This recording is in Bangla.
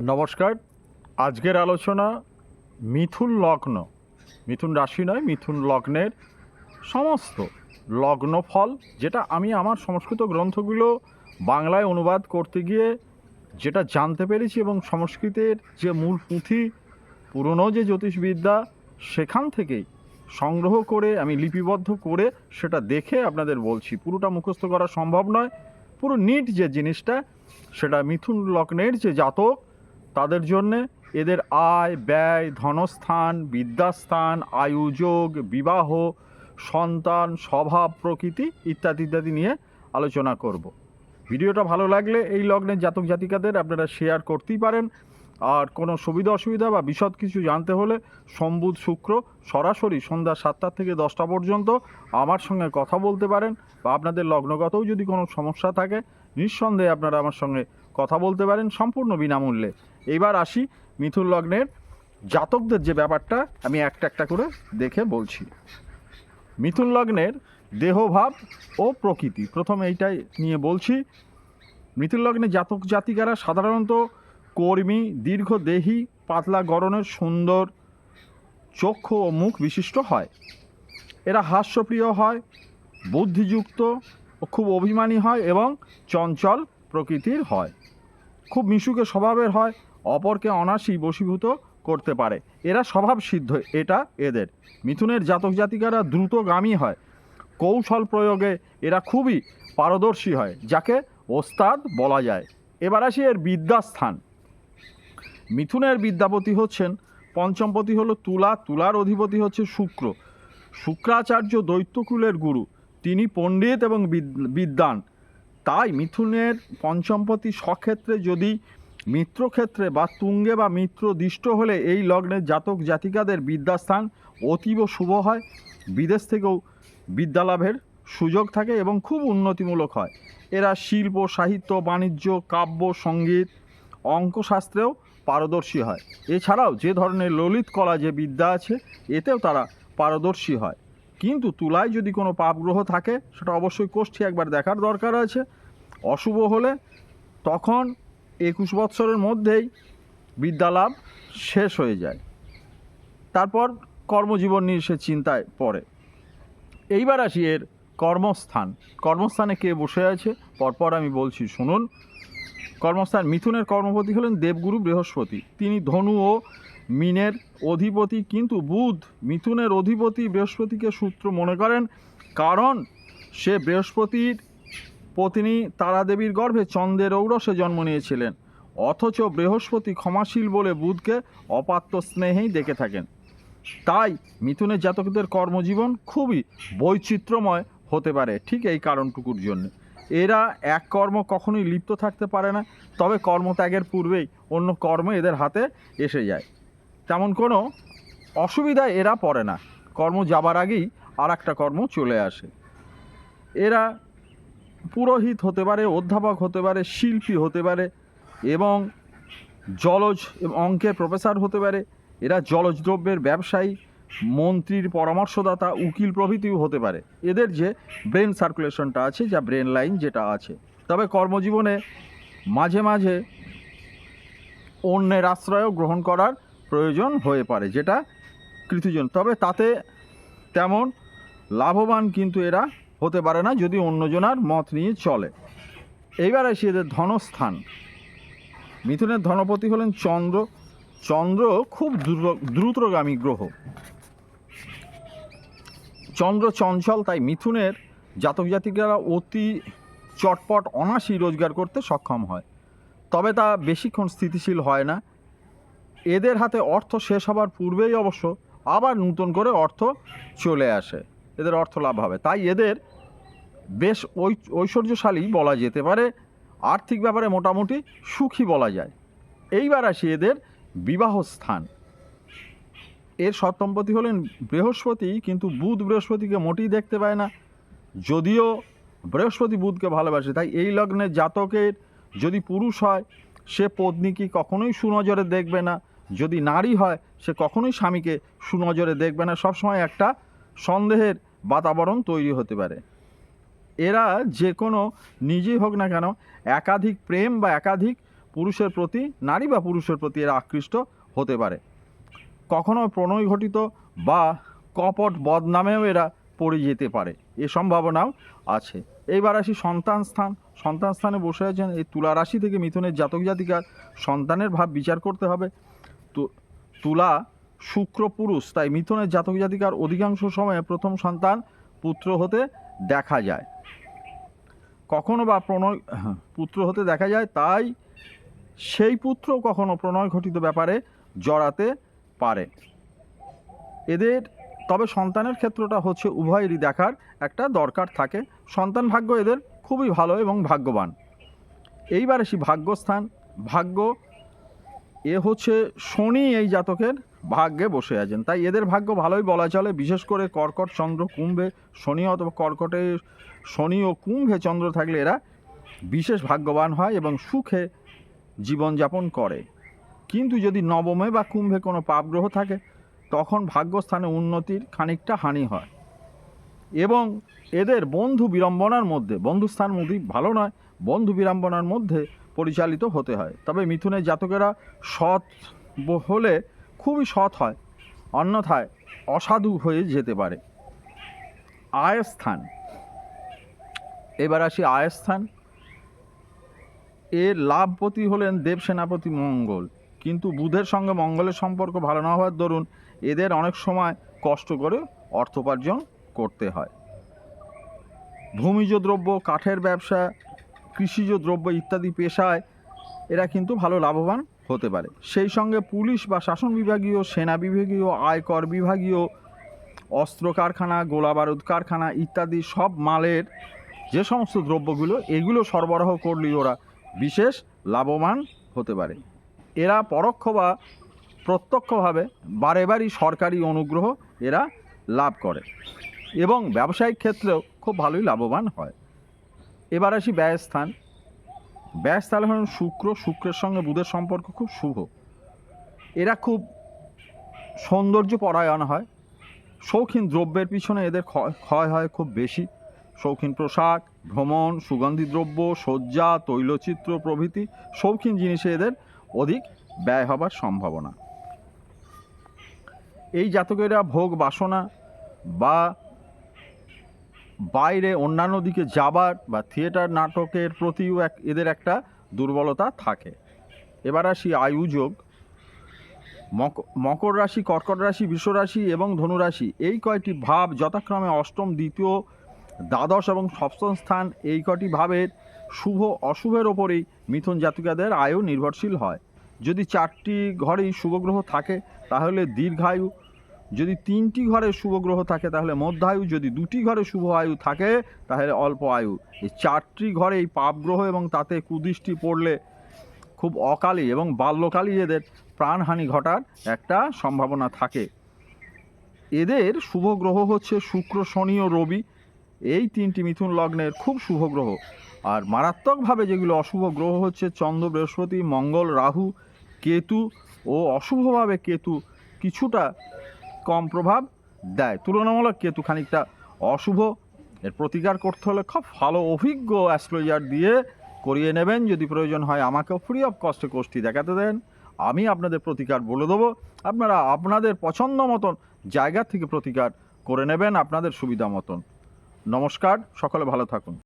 নমস্কার। আজকের আলোচনা মিথুন লগ্ন। মিথুন রাশি নয়, মিথুন লগ্নের সমস্ত লগ্ন ফল যেটা আমি আমার সংস্কৃত গ্রন্থগুলো বাংলায় অনুবাদ করতে গিয়ে যেটা জানতে পেরেছি এবং সংস্কৃতের যে মূল পুঁথি, পুরনো যে জ্যোতিষবিদ্যা, সেখান থেকেই সংগ্রহ করে, আমি লিপিবদ্ধ করে সেটা দেখে আপনাদের বলছি। পুরোটা মুখস্থ করা সম্ভব নয়। পুরো নিট যে জিনিসটা, সেটা মিথুন লগ্নের যে জাতক তাদের জন্যে এদের আয়, ব্যয়, ধনস্থান, বিদ্যাস্থান আয়ুযোগ বিবাহ, সন্তান, স্বভাব, প্রকৃতি ইত্যাদি ইত্যাদি নিয়ে আলোচনা করব। ভিডিওটা ভালো লাগলে এই লগ্নের জাতক জাতিকাদের আপনারা শেয়ার করতেই পারেন। আর কোনো সুবিধা, অসুবিধা বা বিশদ কিছু জানতে হলে সম্বুধ শুক্র সরাসরি সন্ধ্যা সাতটা থেকে দশটা পর্যন্ত আমার সঙ্গে কথা বলতে পারেন বা আপনাদের লগ্নগতও যদি কোনো সমস্যা থাকে, নিঃসন্দেহে আপনারা আমার সঙ্গে কথা বলতে পারেন সম্পূর্ণ বিনামূল্যে। এইবার আসি মিথুন লগ্নের জাতকদের যে ব্যাপারটা আমি একটা একটা করে দেখে বলছি। মিথুন লগ্নের দেহভাব ও প্রকৃতি, প্রথম এইটাই নিয়ে বলছি। মিথুন লগ্নের জাতক জাতিকারা সাধারণত কর্মী, দীর্ঘদেহী, পাতলা গড়নের সুন্দর চক্ষু ও মুখ বিশিষ্ট হয়। এরা হাস্যপ্রিয় হয়, বুদ্ধিযুক্ত ও খুব অভিমানী হয় এবং চঞ্চল প্রকৃতির হয়। খুব মিশুকে স্বভাবের হয়, অপরকে অনাসি বশীভূত করতে পারে। এরা স্বভাব সিদ্ধ, এটা এদের। মিথুনের জাতক জাতিকারা দ্রুতগামী হয়। কৌশল প্রয়োগে এরা খুবই পারদর্শী হয়, যাকে ওস্তাদ বলা যায়। এবার আসি এর বিদ্যাস্থান। মিথুনের বিদ্যাপতি হচ্ছেন, পঞ্চমপতি হলো তুলা, তুলার অধিপতি হচ্ছে শুক্র। শুক্রাচার্য দৈত্যকুলের গুরু। তিনি পণ্ডিত এবং বিদ- বিদ্বান। তাই মিথুনের পঞ্চমপতি স্বক্ষেত্রে যদি মিত্রক্ষেত্রে বা তুঙ্গে বা মিত্র দিষ্ট হলে এই লগ্নের জাতক জাতিকাদের বিদ্যাস্থান অতীব শুভ হয়। বিদেশ থেকেও বিদ্যালাভের সুযোগ থাকে এবং খুব উন্নতিমূলক হয়। এরা শিল্প, সাহিত্য, বাণিজ্য, কাব্য, সংগীত, অঙ্কশাস্ত্রেও পারদর্শী হয়। এছাড়াও যে ধরনের ললিত কলা যে বিদ্যা আছে, এতেও তারা পারদর্শী হয়। কিন্তু তুলায় যদি কোনো পাপগ্রহ থাকে, সেটা অবশ্যই কোষ্ঠী একবার দেখার দরকার আছে। অশুভ হলে তখন একুশ বৎসরের মধ্যেই বিদ্যালাভ শেষ হয়ে যায়। তারপর কর্মজীবন নিয়ে সে চিন্তায় পড়ে। এইবার আসি এর কর্মস্থান। কর্মস্থানে কে বসে আছে? পরপর আমি বলছি, শুনুন। কর্মস্থান, মিথুনের কর্মপতি হলেন দেবগুরু বৃহস্পতি। তিনি ধনু ও মিনের অধিপতি কিন্তু বুধ। মিথুনের অধিপতি বৃহস্পতিকে সূত্র মনে করেন, কারণ সে বৃহস্পতির পত্নী তারাদেবীর গর্ভে চন্দ্রের ঔরসে জন্ম নিয়েছিলেন। অথচ বৃহস্পতি ক্ষমাশীল বলে বুধকে অপাত্য স্নেহেই দেখে থাকেন। তাই মিথুনের জাতকদের কর্মজীবন খুবই বৈচিত্র্যময় হতে পারে, ঠিক এই কারণটুকুর জন্য। এরা এক কর্ম কখনোই লিপ্ত থাকতে পারে না, তবে কর্মত্যাগের পূর্বেই অন্য কর্ম এদের হাতে এসে যায়। তেমন কোনো অসুবিধায় এরা পড়ে না। কর্ম যাবার আগেই আর একটা কর্ম চলে আসে। এরা পুরোহিত হতে পারে, অধ্যাপক হতে পারে, শিল্পী হতে পারে এবং জলজ অঙ্কের প্রফেসর হতে পারে। এরা জলজ দ্রব্যের ব্যবসায়ী, মন্ত্রীর পরামর্শদাতা, উকিল প্রভৃতিও হতে পারে। এদের যে ব্রেন সার্কুলেশনটা আছে, যা ব্রেন লাইন যেটা আছে। তবে কর্মজীবনে মাঝে মাঝে অন্যের আশ্রয়ও গ্রহণ করার প্রয়োজন হয়ে পারে, যেটা কৃতজন। তবে তাতে তেমন লাভবান কিন্তু এরা হতে পারে না, যদি অন্যজনার মত নিয়ে চলে। এইবার আসি এদের ধনস্থান। মিথুনের ধনপতি হলেন চন্দ্র। চন্দ্র খুব দ্রুত- দ্রুতগামী গ্রহ। চন্দ্র চঞ্চল, তাই মিথুনের জাতক জাতিকারা অতি চটপট অনাসি রোজগার করতে সক্ষম হয়। তবে তা বেশিক্ষণ স্থিতিশীল হয় না। এদের হাতে অর্থ শেষ হবার পূর্বেই অবশ্য আবার নূতন করে অর্থ চলে আসে। এদের অর্থ লাভ হবে। তাই এদের বেশ ঐশ্বর্যশালী বলা যেতে পারে, আর্থিক ব্যাপারে মোটামুটি সুখী বলা যায়। এইবার আসি এদের বিবাহ স্থান এর সপ্তমপতি হলেন বৃহস্পতি, কিন্তু বুধ বৃহস্পতিকে মোটেই দেখতে পায় না। যদিও বৃহস্পতি বুধকে ভালোবাসে, তাই এই লগ্নের জাতকের যদি পুরুষ হয়, সে পত্নীকে কখনোই সুনজরে দেখবে না। যদি নারী হয়, সে কখনোই স্বামীকে সুনজরে দেখবে না। সবসময় একটা সন্দেহের বাতাবরণ তৈরি হতে পারে। এরা যে কোনো নিজেই হোক না কেন, একাধিক প্রেম বা একাধিক পুরুষের প্রতি, নারী বা পুরুষের প্রতি এরা আকৃষ্ট হতে পারে। কখনো প্রণয় ঘটিত বা কপট বদনামেও এরা পড়ে যেতে পারে। এ সম্ভাবনাও আছে। এইবার আসি সন্তান স্থান। সন্তান স্থানে বসে আছেন এই তুলা রাশি থেকে মিথুনের জাতক জাতিকার সন্তানের ভাব বিচার করতে হবে। তুলা শুক্র পুরুষ তাই মিথুনের জাতক জাতিকার অধিকাংশ সময়ে প্রথম সন্তান পুত্র হতে দেখা যায়। কখনো বা প্রণয় হ্যাঁ, পুত্র হতে দেখা যায় তাই সেই পুত্র কখনো প্রণয় ঘটিত ব্যাপারে জড়াতে পারে। এদের তবে সন্তানের ক্ষেত্রটা হচ্ছে উভয়েরই দেখার একটা দরকার থাকে। সন্তান ভাগ্য এদের খুবই ভালো এবং ভাগ্যবান। এইবার আসি ভাগ্যস্থান ভাগ্য এ হচ্ছে শনি এই জাতকের ভাগ্যে বসে আছেন। তাই এদের ভাগ্য ভালোই বলা চলে, বিশেষ করে কর্কট চন্দ্র কুম্ভে শনি অথবা কর্কটে শনি ও কুম্ভে চন্দ্র থাকলে এরা বিশেষ ভাগ্যবান হয় এবং সুখে জীবনযাপন করে। কিন্তু যদি নবমে বা কুম্ভে কোনো পাপগ্রহ থাকে, তখন ভাগ্যস্থানে উন্নতির খানিকটা হানি হয়। এবং এদের বন্ধু বিড়ম্বনার মধ্যে, বন্ধুস্থান মোদী ভালো নয়, বন্ধু বিড়ম্বনার মধ্যে পরিচালিত হতে হয়। তবে মিথুনের জাতকেরা সৎ হলে খুবই সৎ হয়, অন্যথায় অসাধু হয়ে যেতে পারে। আয়স্থান। এবার আসি আয়স্থান। এর লাভপতি হলেন দেব সেনাপতি মঙ্গল। কিন্তু বুধের সঙ্গে মঙ্গলের সম্পর্ক ভালো না হওয়ার দরুন এদের অনেক সময় কষ্ট করে অর্থোপার্জন করতে হয়। ভূমিজ দ্রব্য কাঠের ব্যবসা কৃষিজ দ্রব্য ইত্যাদি পেশায় এরা কিন্তু ভালো লাভবান হতে পারে। সেই সঙ্গে পুলিশ বা শাসন বিভাগীয়, সেনা বিভাগীয়, আয়কর বিভাগীয়, অস্ত্র কারখানা, গোলা বারুদ কারখানা ইত্যাদি সব মালের যে সমস্ত দ্রব্যগুলো, এগুলো সরবরাহ করলেই ওরা বিশেষ লাভবান হতে পারে। এরা পরোক্ষ বা প্রত্যক্ষভাবে বারে বারই সরকারি অনুগ্রহ এরা লাভ করে এবং ব্যবসায়িক ক্ষেত্রেও খুব ভালোই লাভবান হয়। এবার আসি ব্যয়স্থান ব্যয়স্থান হলেন শুক্র। শুক্রের সঙ্গে বুধের সম্পর্ক খুব শুভ। এরা খুব সৌন্দর্য পরায়ণ হয়। শৌখিন দ্রব্যের পিছনে এদের ক্ষয় হয় খুব বেশি। শৌখিন পোশাক, ভ্রমণ, সুগন্ধি দ্রব্য, শয্যা, তৈলচিত্র প্রভৃতি শৌখিন জিনিসে এদের অধিক ব্যয় হবার সম্ভাবনা। এই জাতকেরা ভোগ বাসনা বা বাইরে অন্যান্য দিকে যাবার বা থিয়েটার নাটকের প্রতিও এক, এদের একটা দুর্বলতা থাকে। এবার আসি আয়ুযোগ মক- মকর রাশি, কর্কট রাশি, বৃষ রাশি এবং ধনুরাশি এই কয়টি ভাব যথাক্রমে অষ্টম, দ্বিতীয়, দ্বাদশ এবং সপ্তম স্থান, এই কয়টি ভাবের শুভ, অশুভের ওপরেই মিথুন জাতিকাদের আয়ু নির্ভরশীল হয়। যদি চারটি ঘরেই শুভগ্রহ থাকে, তাহলে দীর্ঘায়ু যদি তিনটি ঘরে শুভ গ্রহ থাকে, তাহলে মধ্যায়ু, যদি দুটি ঘরে শুভ আয়ু থাকে, তাহলে অল্প আয়ু। এই চারটি ঘরে এই পাপ গ্রহ এবং তাতে কুদৃষ্টি পড়লে খুব অকালে এবং বাল্যকালই এদের প্রাণহানি ঘটার একটা সম্ভাবনা থাকে। এদের শুভ গ্রহ হচ্ছে শুক্র, শনি ও রবি। এই তিনটি মিথুন লগ্নের খুব শুভ গ্রহ। আর মারাত্মকভাবে যেগুলো অশুভ গ্রহ হচ্ছে, চন্দ্র, বৃহস্পতি, মঙ্গল, রাহু, কেতু ও অশুভভাবে কেতু, কিছুটা কম প্রভাব দেয়। তুলনামূলক কেতু খানিকটা অশুভ। এর প্রতিকার করতে হলে খুব ভালো অভিজ্ঞ অ্যাস্ট্রোলজার দিয়ে করিয়ে নেবেন। যদি প্রয়োজন হয় আমাকেও ফ্রি অফ কস্টে কোর্সটি দেখাতে দেন। আমি আপনাদের প্রতিকার বলে দেবো। আপনারা আপনাদের পছন্দ মতন জায়গা থেকে প্রতিকার করে নেবেন আপনাদের সুবিধা মতন। নমস্কার, সকলে ভালো থাকুন।